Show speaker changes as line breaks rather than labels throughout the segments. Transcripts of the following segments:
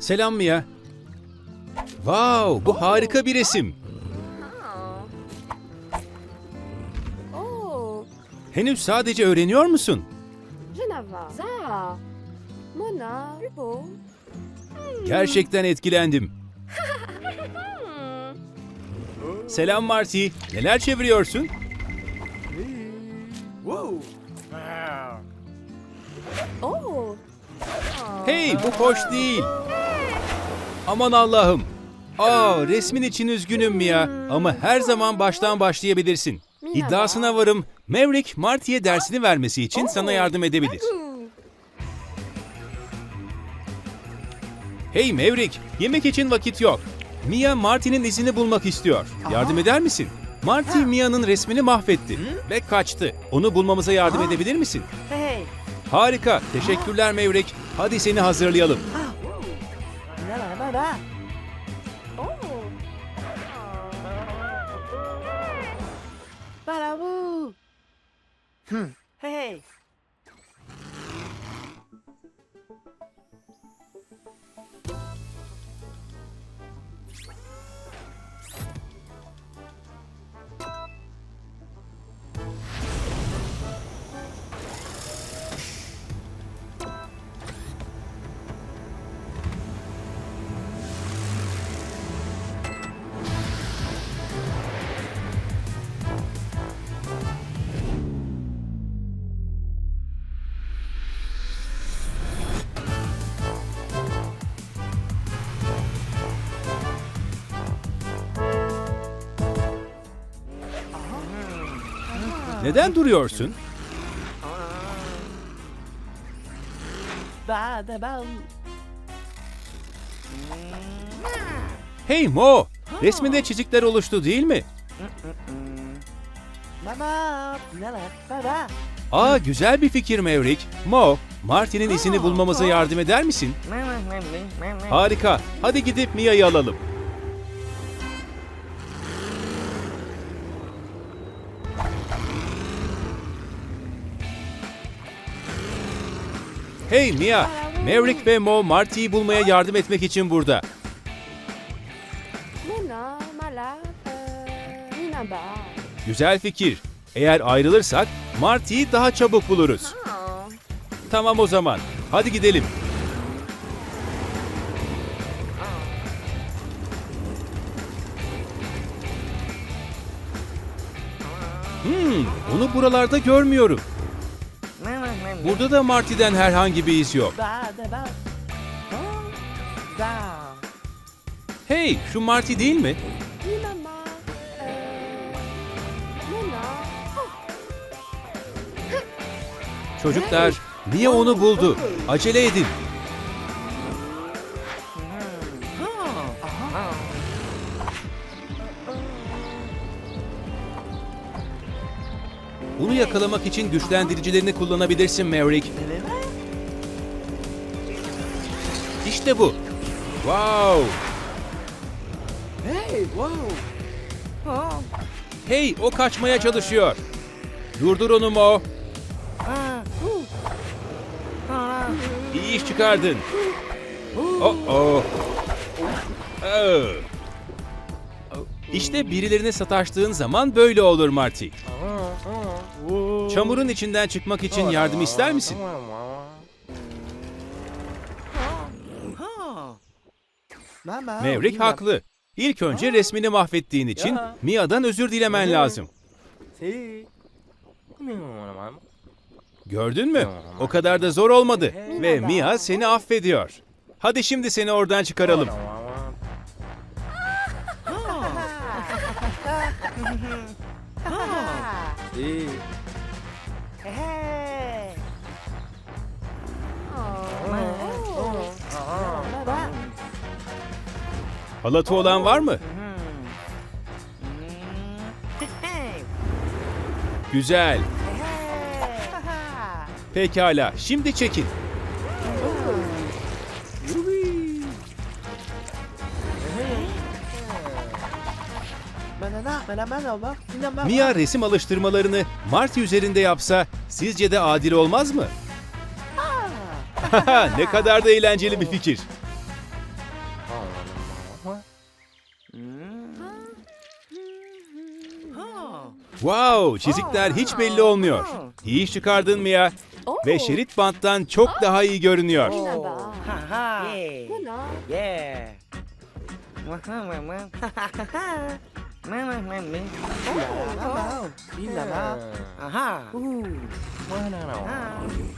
Selam Mia. Wow, bu harika bir resim.
Oh,
Henüz sadece öğreniyor musun?
Beau.
Gerçekten etkilendim. Selam Marty. Neler çeviriyorsun?
Oh.
Hey, bu hoş değil. Aman Allah'ım. Aa, resmin için üzgünüm Mia. Ama her zaman baştan başlayabilirsin. İddiasına varım. Maverick, Marty'ye dersini vermesi için sana yardım edebilir.
Ouh.
Hey Maverick, yemek için vakit yok. Mia Marty'nin izini bulmak istiyor. Yardım eder misin? Marty Mia'nın resmini mahvetti ve kaçtı. Onu bulmamıza yardım edebilir misin? Harika. Teşekkürler Maverick. Hadi seni hazırlayalım.
Hmm. Hey.
Neden duruyorsun? Hey Mo, resminde çizikler oluştu değil mi? Aa güzel bir fikir Maverick. Mo, Marty'nin izini bulmamıza yardım eder misin? Harika. Hadi gidip Mia'yı alalım. Hey Mia, Maverick ve Mo Marty'yi bulmaya yardım etmek için burada. Güzel fikir. Eğer ayrılırsak Marty'yi daha çabuk buluruz.
Oh.
Tamam o zaman. Hadi gidelim. Hmm, onu buralarda görmüyorum. Burada da Marty'den herhangi bir iz yok. Hey, şu Marty değil mi?
Oh.
Çocuklar, Mia onu buldu. Acele edin. Yakalamak için güçlendiricilerini kullanabilirsin Maverick. İşte bu. Wow.
Hey, wow.
Hey, o kaçmaya çalışıyor. Durdur onu Mo. İyi iş çıkardın. Oh oh. Oh. İşte birilerine sataştığın zaman böyle olur Marty. Çamurun içinden çıkmak için yardım ister misin? Maverick haklı. İlk önce resmini mahvettiğin için Mia'dan özür dilemen lazım. Gördün mü? O kadar da zor olmadı. Ve Mia seni affediyor. Hadi şimdi seni oradan çıkaralım.
Si. Hey.
Oh.
Baba.
Halatı olan var mı?
Hey.
Güzel.
Hey.
Pekala. Şimdi çekin. Mia resim alıştırmalarını Mart üzerinde yapsa sizce de adil olmaz mı? ne kadar da eğlenceli bir fikir. Wow, çizikler hiç belli olmuyor. İyi iş çıkardın Mia. Ve şerit banttan çok daha iyi görünüyor.
Oh. Minaba. Aha.
Ah.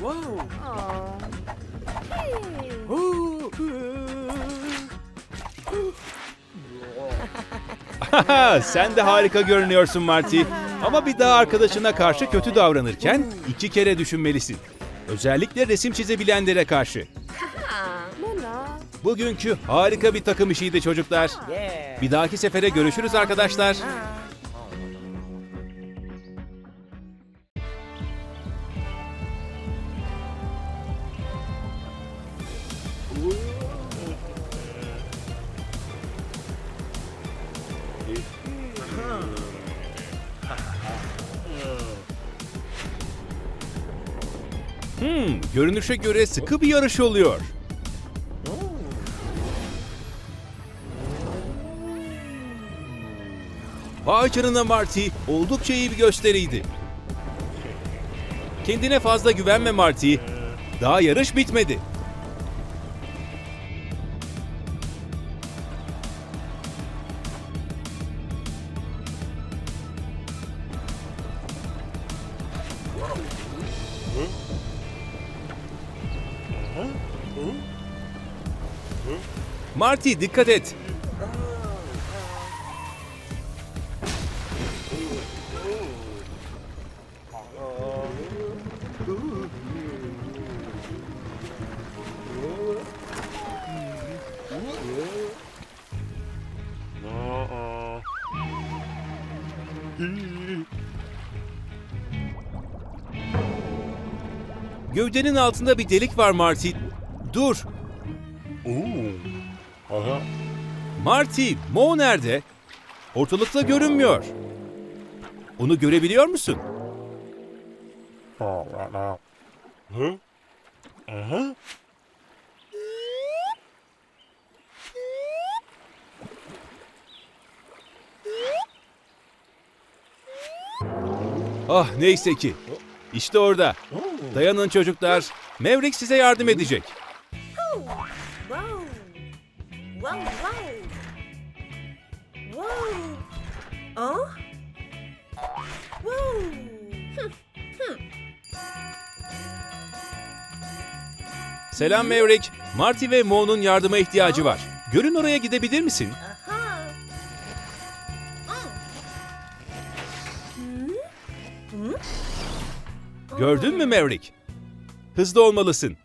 Wow.
Oh. Hey.
Ooh.
Sen de harika görünüyorsun Marty. Ama bir daha arkadaşına karşı kötü davranırken iki kere düşünmelisin. Özellikle resim çizebilenlere karşı. Bugünkü harika bir takım işiydi çocuklar. Bir dahaki sefere görüşürüz arkadaşlar. Hmm, görünüşe göre sıkı bir yarış oluyor. Canına Marty, oldukça iyi bir gösteriydi. Kendine fazla güvenme Marty. Daha yarış bitmedi. Marty dikkat et. Gövdenin altında bir delik var Marty. Dur. Marty, Mo nerede? Ortalıkta görünmüyor. Onu görebiliyor musun? Ah neyse ki. İşte orada. Dayanın çocuklar. Maverick size yardım edecek. Selam Maverick. Marty ve Mo'nun yardıma ihtiyacı var. Görün oraya gidebilir misin? Gördün mü Maverick? Hızlı olmalısın.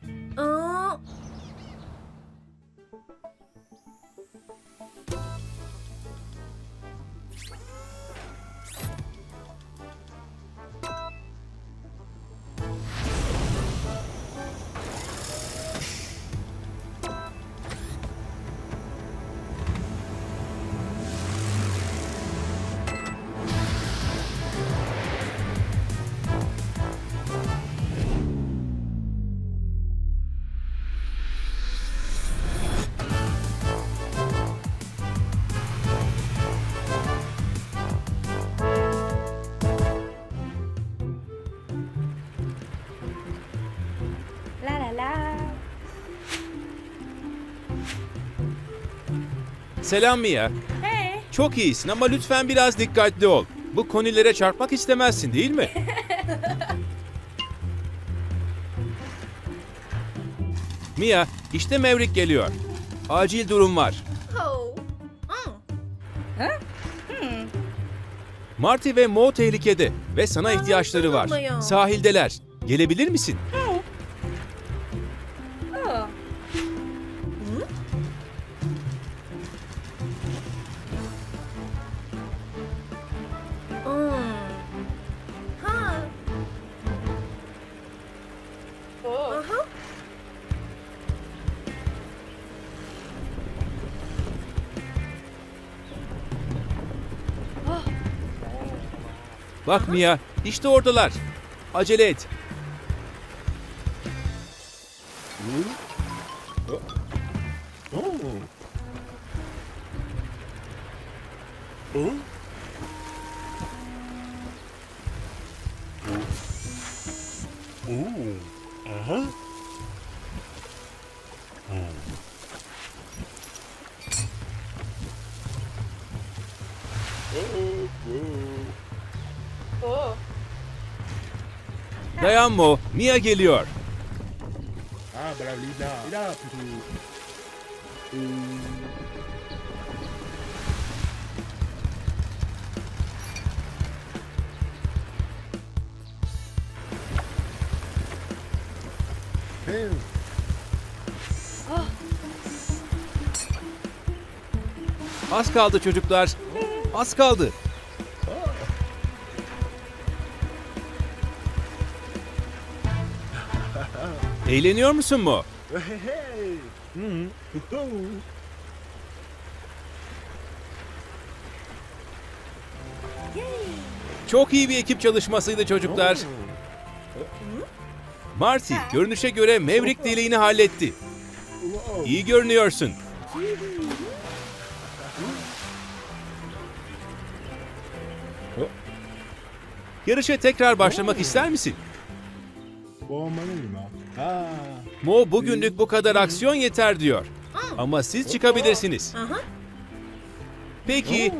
Selam Mia.
Hey!
Çok iyisin ama lütfen biraz dikkatli ol. Bu konilere çarpmak istemezsin değil mi? Mia, işte Maverick geliyor. Acil durum var.
Oh! Oh!
Marty ve Mo tehlikede ve sana ihtiyaçları var. Sahildeler. Gelebilir misin?
Oh!
Bak Mia, işte oradalar. Acele et. Aha. Hmm. Dayan Mo, Mia geliyor. Az kaldı çocuklar. Az kaldı. Eğleniyor musun.
Oh.
Çok iyi bir ekip çalışmasıydı çocuklar. Marty, görünüşe göre Maverick deliğini halletti. İyi görünüyorsun. Yarışa tekrar başlamak ister misin? Mo bugünlük bu kadar aksiyon yeter diyor. Ama siz çıkabilirsiniz.
Aha.
Peki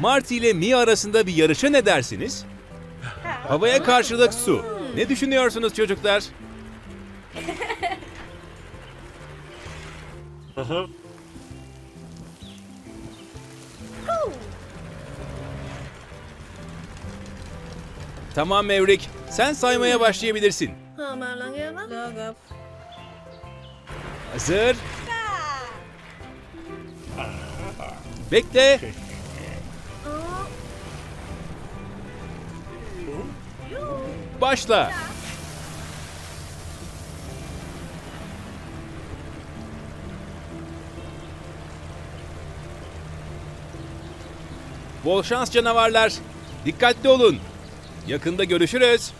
Marty ile Mia arasında bir yarışa ne dersiniz? Havaya karşılık su. Ne düşünüyorsunuz çocuklar? Tamam Maverick, sen saymaya başlayabilirsin. Hazır. Bekle. Başla. Bol şans canavarlar. Dikkatli olun. Yakında görüşürüz.